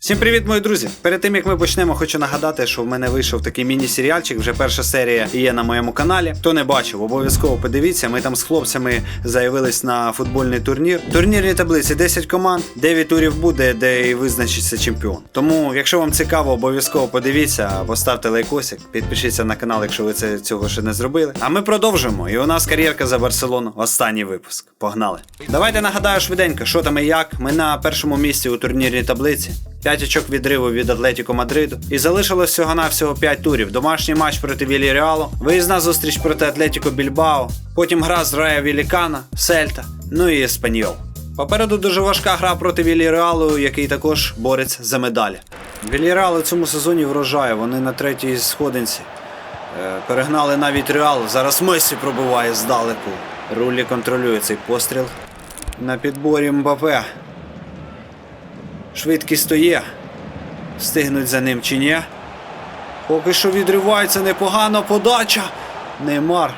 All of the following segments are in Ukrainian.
Всім привіт, мої друзі! Перед тим як ми почнемо, хочу нагадати, що в мене вийшов такий міні-серіальчик. Вже перша серія є на моєму каналі. Хто не бачив, обов'язково подивіться. Ми там з хлопцями заявились на футбольний турнір. Турнірні таблиці 10 команд, 9 турів буде, де і визначиться чемпіон. Тому, якщо вам цікаво, обов'язково подивіться, поставте лайкосик, підпишіться на канал, якщо ви це цього ще не зробили. А ми продовжуємо. І у нас кар'єрка за Барселону. Останній випуск. Погнали! Давайте нагадаю швиденько, що там і як. Ми на першому місці у турнірній таблиці. 5 очок відриву від Атлетіко Мадриду. І залишилось всього навсього 5 турів. Домашній матч проти Вільяреалу, виїзна зустріч проти Атлетіко Більбао, потім гра з Рая Вілікана, Сельта, ну і Еспаньол. Попереду дуже важка гра проти Вільяреалу, який також бореться за медалі. Вільяреал у цьому сезоні врожає, вони на третій сходинці. Е, Перегнали навіть Реал. Зараз Месі пробиває здалеку. Рулі контролює цей постріл. На підборі Мбапе. Швидкість то є. Встигнуть за ним чи ні. Поки що відривається непогано подача. Неймар.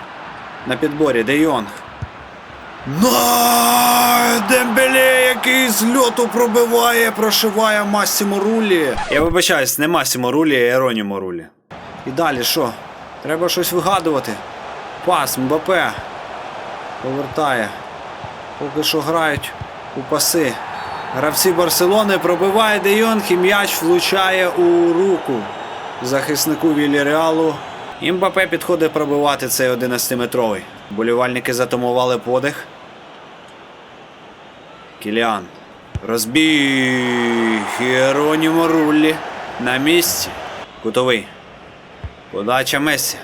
На підборі Де Йонг. На Дембеле, який з льоту пробиває, прошиває Массімо Рулі. Я вибачаюсь, не Массімо Рулі, а Еронімо Рулі. І далі що? Треба щось вигадувати. Пас, Мбапе. Повертає. Поки що грають у паси. Гравці Барселони пробиває Де Йонг і м'яч влучає у руку захиснику Вільяреалу. І Мбапе підходить пробивати цей 11-метровий. Болівальники затамували подих. Кіліан. Розбіг. Хіронімо Руллі. На місці. Кутовий. Подача Месі.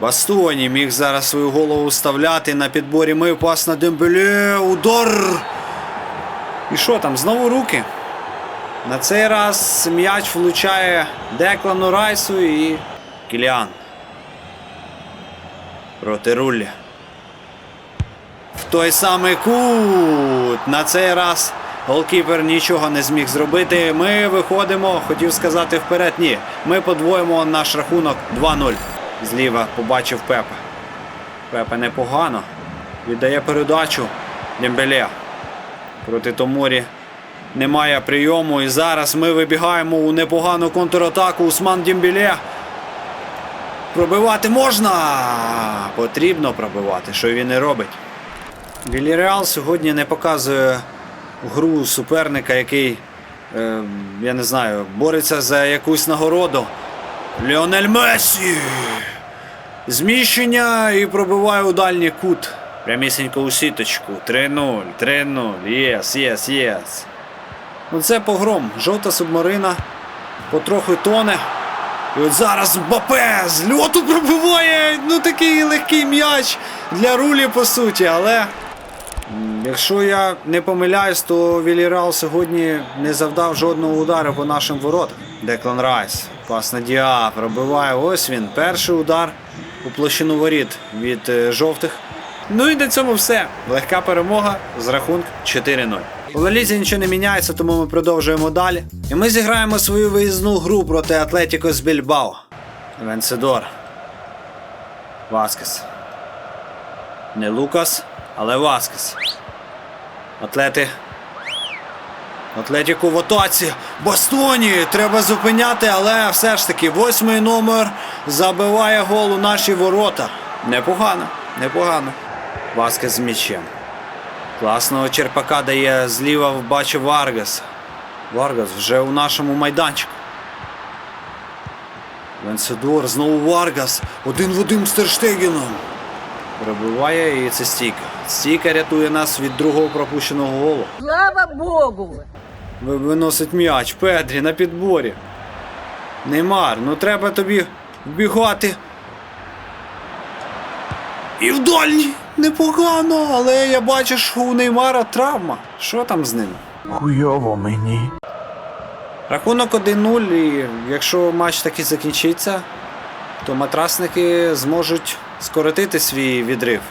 Бастуані міг зараз свою голову вставляти на підборі ми пас на Дембеле. Удар. І що там? Знову руки. На цей раз м'яч влучає Деклану Райсу і Кіліан. Проти Руллі. В той самий кут. На цей раз голкіпер нічого не зміг зробити. Ми виходимо, хотів сказати вперед. Ні. Ми подвоїмо наш рахунок 2-0. Зліва побачив Пепе. Пепе непогано. Віддає передачу Дембеле. Проти Томорі немає прийому. І зараз ми вибігаємо у непогану контратаку. Усман Дімбіле. Пробивати можна. Потрібно пробивати, що він і робить. Вільяреал сьогодні не показує гру суперника, який, е, я не знаю, бореться за якусь нагороду. Ліонель Месі! Зміщення і пробиває у дальній кут. Прямісінько у сіточку. 3-0, 3-0. Єс, єс, єс. Ну це погром. Жовта субмарина потроху тоне. І от зараз Мбапе з льоту пробиває. Ну такий легкий м'яч для рулі, по суті, але. Якщо я не помиляюсь, то Вілірал сьогодні не завдав жодного удару по нашим воротам. Деклан Райс. Пас на Діа пробиває. Ось він. Перший удар у площину воріт від е, жовтих. Ну і на цьому все. Легка перемога з рахунком 4-0. У Лалізі нічого не міняється, тому ми продовжуємо далі. І ми зіграємо свою виїзну гру проти Атлетіко з Більбао. Венцедор. Васкес. Не Лукас, але Васкес. Атлети. Атлетіку в атаці. Бастоні! Треба зупиняти, але все ж таки восьмий номер забиває гол у наші ворота. Непогано, непогано. Васкес з м'ячем. Класного черпака дає зліва бачу Варгас. Варгас вже у нашому майданчику. Венседор, знову Варгас. Один в один з Терштегіном. Пробиває і це стійка. Стійка рятує нас від другого пропущеного голу. Слава Богу! Ви- Виносить м'яч. Педрі на підборі. Неймар, ну треба тобі вбігати. І в дальній. Непогано, але я бачу, що у Неймара травма. Що там з ним? Хуйово мені. Рахунок 1-0, і якщо матч таки закінчиться, то матрасники зможуть скоротити свій відрив.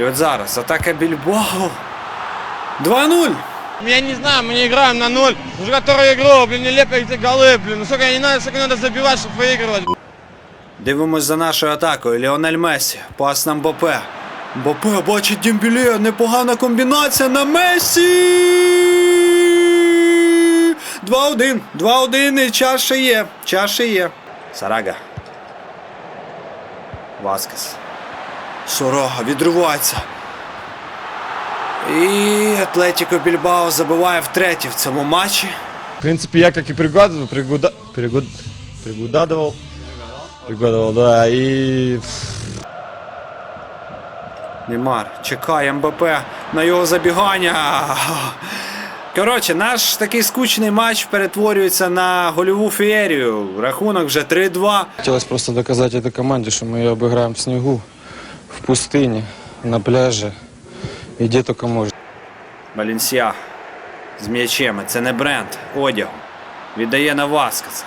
І от зараз атака Більбао. 2-0. Я не знаю, мы не играем на ноль. Уже которую игру, блин, нелепо эти голы, блин. Ну сколько не надо, сколько надо забивать, чтобы выигрывать. Дивимось за нашою атакою. Ліонель Месі. Пас на Мбапе. Мбапе бачить Дімбіле. Непогана комбінація на Месі. 2-1. 2-1 і час ще є. Час ще є. Сарага. Васкес. Сорога відривається. І Атлетіко Більбао забиває втретє в цьому матчі. В принципе, я как и пригадывал, пригуда... пригуд... пригудадывал. Пригадывал, да, и... Неймар чекає МБП на його забігання. Коротше, наш такий скучний матч перетворюється на гольову феєрію. Рахунок вже 3-2. Хотелось просто доказать этой команде, что мы ее обыграем в снегу, в пустыне, на пляже и где только можно. Балінсія з м'ячем. Це не бренд одягу. Віддає на Васкаса.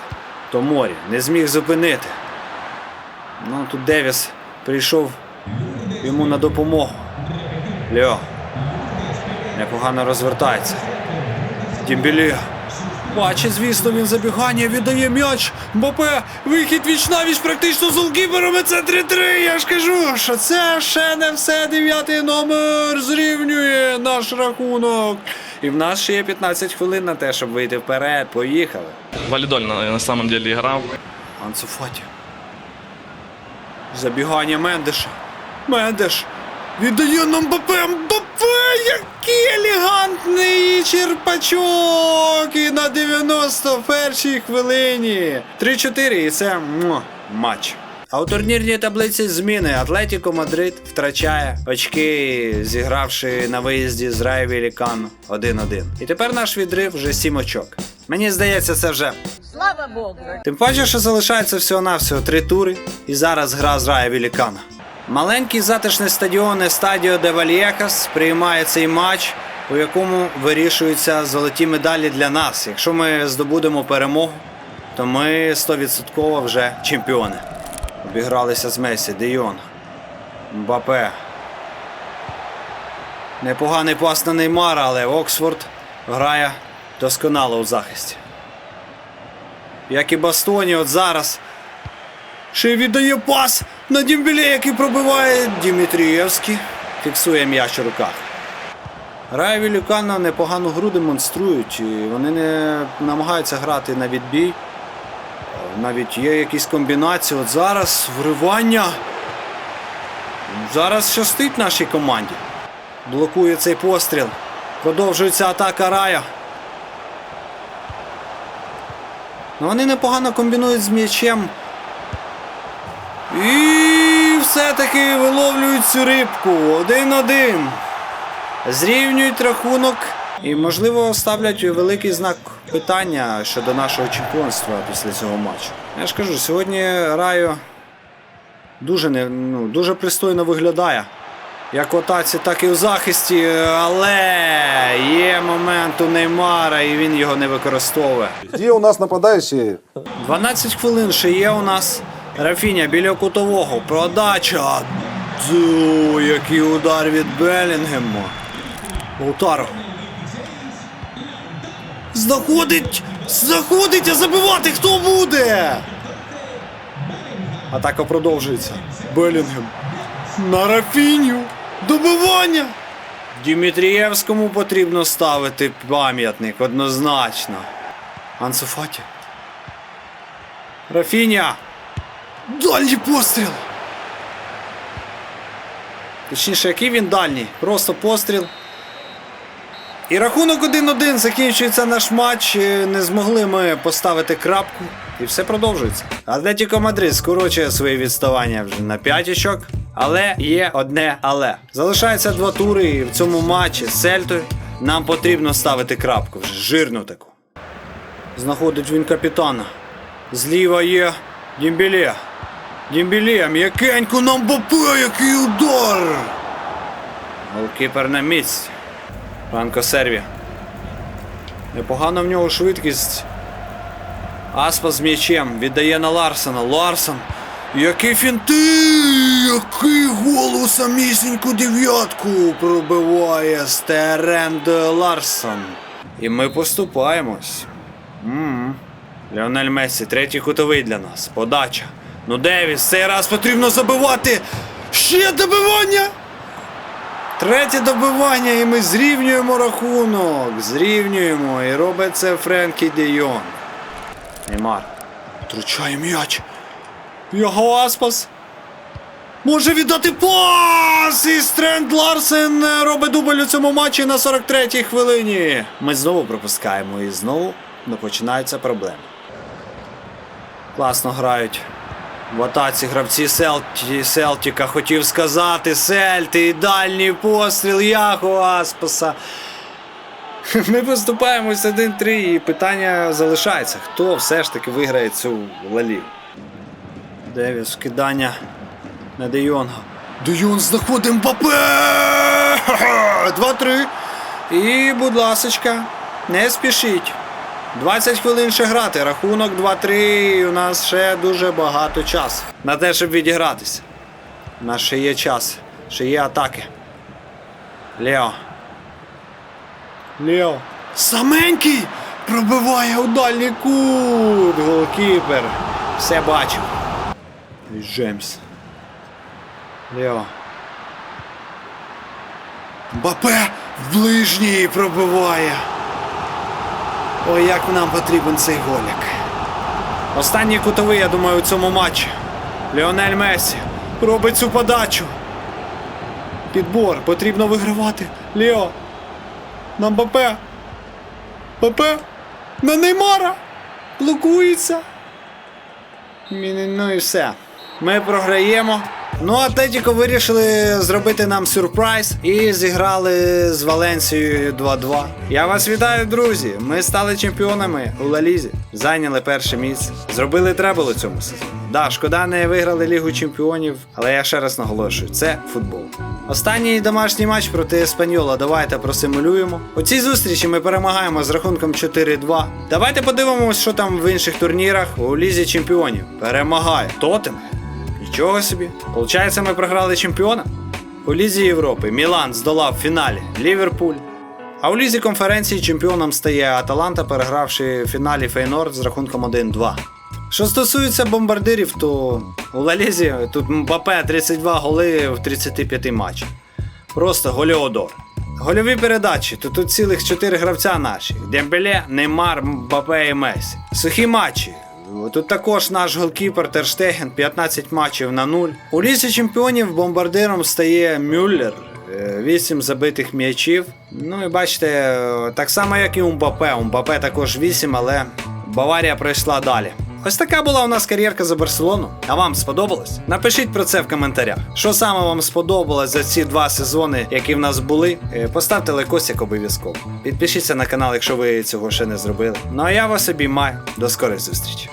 Томорі не зміг зупинити. Ну тут Девіс прийшов йому на допомогу. Льо. Непогано розвертається. Дімбілі. Бачить, звісно, він забігання, віддає м'яч. Мбапе, вихід віч навіч практично з голкіпером. і Це 3-3. Я ж кажу, що це ще не все. Дев'ятий номер зрівнює наш рахунок. І в нас ще є 15 хвилин на те, щоб вийти вперед. Поїхали. Валидольно на самом деле играл. Анцуфаті. Забігання Мендеша. Мендеш. Віддає нам Мбапе. Мбапе! Який елегантний черпачок! І на 91-й хвилині. 3-4 і це муа, матч. А у турнірній таблиці зміни Атлетіко Мадрид втрачає очки, зігравши на виїзді з Раю Вілікану 1-1. І тепер наш відрив вже 7 очок. Мені здається, це вже Слава Богу! Тим паче, що залишається всього-навсього три тури, і зараз гра з Рая Вілікана. Маленький затишний стадіон Естадіо де Вальєкас приймає цей матч, у якому вирішуються золоті медалі для нас. Якщо ми здобудемо перемогу, то ми 100% вже чемпіони. Обігралися з Месі, Де Йонг, Мбапе. Непоганий пас на Неймара, але Оксфорд грає досконало у захисті. Як і Бастоні, от зараз. Ще й віддає пас на Дімбіле, який пробиває Дімітрієвський. Фіксує м'яч у руках. Рая Люкана непогану гру демонструють, і вони не намагаються грати на відбій. Навіть є якісь комбінації. От зараз вривання. Зараз щастить нашій команді. Блокує цей постріл. Продовжується атака Рая. Ну, вони непогано комбінують з м'ячем. І все-таки виловлюють цю рибку. Один-один. Зрівнюють рахунок і, можливо, ставлять великий знак питання щодо нашого чемпіонства після цього матчу. Я ж кажу, сьогодні Райо дуже, не, ну, дуже пристойно виглядає. Як в атаці, так і в захисті, але є момент у Неймара, і він його не використовує. Где у нас нападающие? 12 хвилин ще є у нас Рафіня біля кутового. Продача. Дзу, який удар від Белінгема. Лаутаро. Знаходить! Знаходить, а забивати хто буде? Атака продовжується. Белінгем. На Рафіню. Добивання. Дімітрієвському потрібно ставити пам'ятник однозначно. Ансуфаті. Рафіня! Дальній постріл! Точніше, який він дальній? Просто постріл. І рахунок 1-1 закінчується наш матч. Е, Не змогли ми поставити крапку. І все продовжується. Атлетіко Мадрид скорочує своє відставання вже на 5 очок. Але є одне але. Залишається два тури, і в цьому матчі з Сельтою нам потрібно ставити крапку вже жирну таку. Знаходить він капітана. Зліва є Дімбіле. Дімбіле, м'якенько нам Мбапе, який удар! Голкіпер на місці. Франко Серві. Непогано в нього швидкість. Аспа з м'ячем віддає на Ларсона. Ларсон. Який фінти! Який гол самісіньку дев'ятку пробиває Стеренд Ларсон. І ми поступаємось. м Леонель Мессі, третій кутовий для нас. Подача. Ну Девіс, цей раз потрібно забивати. Ще добивання. Третє добивання, і ми зрівнюємо рахунок. Зрівнюємо. І робить це Френкі Де Йонг. Неймар. Втручає м'яч. Його Аспас. Може віддати пас! І Стренд Ларсен е, робить дубль у цьому матчі на 43-й хвилині. Ми знову пропускаємо і знову починаються проблеми. Класно грають. В атаці гравці Селті, Селтіка хотів сказати Сельти, дальній постріл Яхо Аспаса. Ми поступаємось 1-3 і питання залишається. Хто все ж таки виграє цю лалів? Девіс кидання на Де Йонга. Де Йонг знаходить Мбапе! 2-3. І, будь ласочка, не спішіть. 20 хвилин ще грати. Рахунок 2-3. І у нас ще дуже багато часу. На те, щоб відігратися. У нас ще є час. Ще є атаки. Лео. Лео. Саменький! Пробиває у дальній кут. Голкіпер. Все бачив. І Джеймс. Лео. Бапе в ближній пробиває. Ой, як нам потрібен цей голяк. Останній кутовий, я думаю, у цьому матчі. Ліонель Месі робить цю подачу. Підбор, потрібно вигравати. Лео. На Мбапе. Мбапе. На Неймара. Блокується. Ну і все. Ми програємо. Ну, Атлетіко вирішили зробити нам сюрприз і зіграли з Валенсією 2-2. Я вас вітаю, друзі! Ми стали чемпіонами у Лалізі. Зайняли перше місце. Зробили требл у цьому сезоні. Да, шкода, не виграли Лігу Чемпіонів, але я ще раз наголошую: це футбол. Останній домашній матч проти Еспаньола. Давайте просимулюємо. У цій зустрічі ми перемагаємо з рахунком 4-2. Давайте подивимося, що там в інших турнірах у Лізі Чемпіонів. Перемагає Тотем. Нічого собі. Получається, ми програли чемпіона? У Лізі Європи Мілан здолав в фіналі Ліверпуль. А у Лізі конференції чемпіоном стає Аталанта, перегравши в фіналі Фейнорд з рахунком 1-2. Що стосується бомбардирів, то у Лалізі тут Мбапе 32 голи в 35 матчах. Просто гольодор. Гольові передачі, то тут цілих 4 гравця наші: Дембеле, Неймар, Мбапе і Месі. Сухі матчі. Тут також наш голкіпер Терштеген 15 матчів на 0. У лісі чемпіонів бомбардиром стає Мюллер. 8 забитих м'ячів. Ну і бачите, е, так само, як і Умбапе. Умбапе також 8, але Баварія пройшла далі. Ось така була у нас кар'єрка за Барселону. А вам сподобалось? Напишіть про це в коментарях. Що саме вам сподобалось за ці два сезони, які в нас були? Е, Поставте лайкосик обов'язково. Підпишіться на канал, якщо ви цього ще не зробили. Ну а я вас обіймаю. До скорої зустрічі.